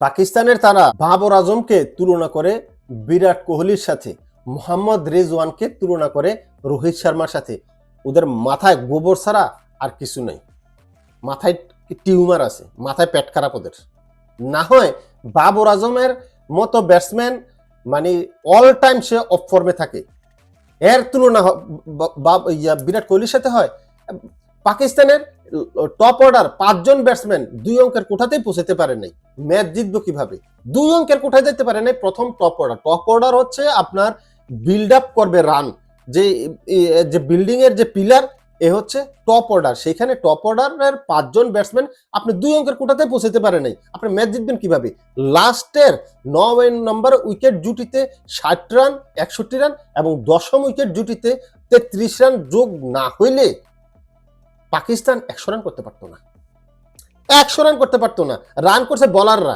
পাকিস্তানের তারা বাবর আজমকে তুলনা করে বিরাট কোহলির সাথে, মোহাম্মদ রেজওয়ানকে তুলনা করে রোহিত শর্মার সাথে। ওদের মাথায় গোবর ছাড়া আর কিছু নেই। মাথায় টিউমার আছে? মাথায় পেট খারাপ ওদের। না হয় বাবর আজমের মতো ব্যাটসম্যান মানে অল টাইম সে অফ ফর্মে থাকে। এর তুলনা বিরাট কোহলির সাথে হয়। পাকিস্তানের টপ অর্ডার পাঁচজন ব্যাটসম্যান দুই অঙ্কের কোঠাতেই পৌঁছাতে পারে নাই। ম্যাচ জিতবো কীভাবে? দুই অঙ্কের কোঠায় যেতে পারে নাই প্রথম টপ অর্ডার টপ অর্ডার হচ্ছে আপনার বিল্ড আপ করবে রান যে যে বিল্ডিং এর যে পিলার এ হচ্ছে টপ অর্ডার সেখানে টপ অর্ডারের পাঁচজন ব্যাটসম্যান আপনি দুই অঙ্কের কোঠাতে পৌঁছাতে পারে নাই। আপনি ম্যাচ জিতবেন কীভাবে? লাস্টের নয় নম্বর উইকেট জুটিতে ষাট রান একষট্টি রান এবং দশম উইকেট জুটিতে তেত্রিশ রান যোগ না হইলে পাকিস্তান একশো রান করতে পারতো না। একশো রান করতে পারতো না। রান করছে বলাররা